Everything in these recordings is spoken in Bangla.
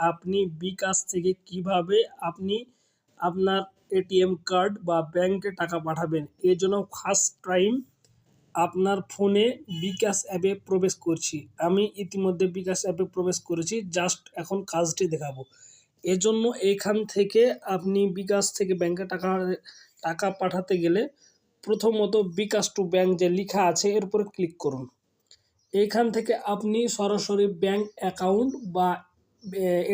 আপনি বিকাশ থেকে কীভাবে আপনি আপনার এটিএম কার্ড বা ব্যাংকে টাকা পাঠাবেন, এর জন্য ফার্স্ট টাইম আপনার ফোনে বিকাশ অ্যাপে প্রবেশ করছি। আমি ইতিমধ্যে বিকাশ অ্যাপে প্রবেশ করেছি জাস্ট এখন কাজটি দেখাবো। এজন্য এইখান থেকে আপনি বিকাশ থেকে ব্যাংকে টাকা টাকা পাঠাতে গেলে প্রথমত বিকাশ টু ব্যাংক যে লেখা আছে, এর উপরে ক্লিক করুন। এইখান থেকে আপনি সরাসরি ব্যাংক অ্যাকাউন্ট বা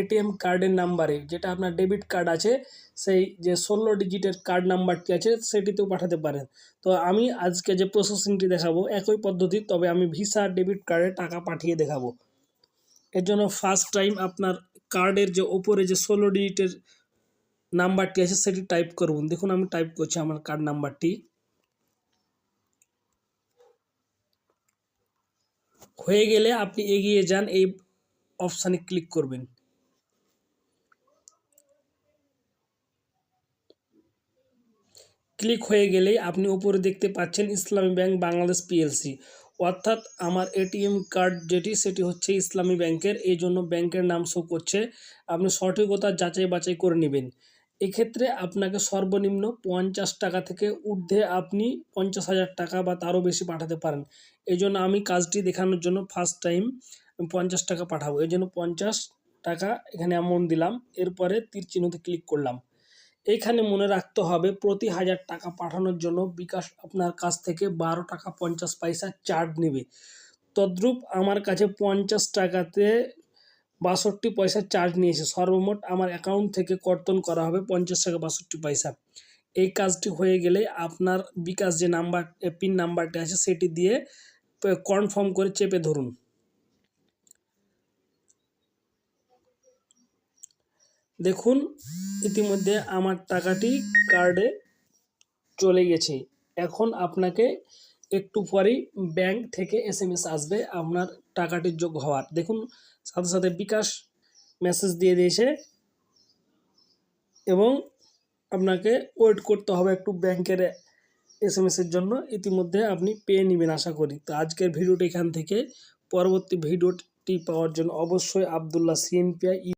এটিএম কার্ডের নাম্বারে যেটা আপনার ডেবিট কার্ড আছে, সেই যে ষোলো ডিজিটের কার্ড নাম্বারটি আছে, সেটিতেও পাঠাতে পারেন। তো আমি আজকে যে প্রসেসিংটি দেখাবো, একই পদ্ধতি, তবে আমি ভিসা ডেবিট কার্ডে টাকা পাঠিয়ে দেখাবো। এর জন্য ফার্স্ট টাইম আপনার কার্ডের যে ওপরে যে ষোলো ডিজিটের নাম্বারটি আছে, সেটি টাইপ করুন। দেখুন, আমি টাইপ করছি আমার কার্ড নাম্বারটি হয়ে গেলে আপনি এগিয়ে যান, এই অপশানে ক্লিক করবেন। ক্লিক হয়ে গেলে আপনি উপরে দেখতে পাচ্ছেন ইসলামী ব্যাংক বাংলাদেশ পিএলসি। অর্থাৎ আমার এটিএম কার্ড যেটি, সেটি হচ্ছে ইসলামী ব্যাংকের। এই জন্য ব্যাংকের নাম শো করছে। আপনি সঠিকতা যাচাই বাছাই করে নেবেন। এক্ষেত্রে আপনাকে সর্বনিম্ন পঞ্চাশ টাকা থেকে ঊর্ধ্বে আপনি পঞ্চাশ হাজার টাকা বা তারও বেশি পাঠাতে পারেন। এই জন্য আমি কাজটি দেখানোর জন্য ফার্স্ট টাইম পঞ্চাশ টাকা পাঠাবো। এই জন্য পঞ্চাশ টাকা এখানে অ্যামাউন্ট দিলাম, এরপরে তীর চিহ্নতে ক্লিক করলাম। এইখানে মনে রাখতে হবে, প্রতি হাজার টাকা পাঠানোর জন্য বিকাশ আপনার কাছ থেকে বারো টাকা পঞ্চাশ পয়সা চার্জ নেবে। তদ্রূপ আমার কাছে পঞ্চাশ টাকাতে বাষট্টি পয়সা চার্জ নিয়েছে। সর্বমোট আমার অ্যাকাউন্ট থেকে কর্তন করা হবে পঞ্চাশ টাকা বাষট্টি পয়সা। এই কাজটি হয়ে গেলে আপনার বিকাশ যে নাম্বার পিন নাম্বারটি আছে, সেটি দিয়ে কনফার্ম করে চেপে ধরুন। দেখুন, ইতিমধ্যে আমার টাকাটি কার্ডে চলে গেছে। এখন আপনাকে একটু পরেই ব্যাংক থেকে এস আসবে। আপনার টাকাটির যোগ্য হওয়ার। দেখুন, সাথে সাথে বিকাশ মেসেজ দিয়ে দিয়েছে এবং আপনাকে ওয়েট করতে হবে একটু ব্যাংকের এস এম এসের জন্য। ইতিমধ্যে আপনি পেয়ে নেবেন আশা করি। তো আজকের ভিডিওটি এখান থেকে। পরবর্তী ভিডিওটি পাওয়ার জন্য অবশ্যই আবদুল্লাহ সিএনপিআই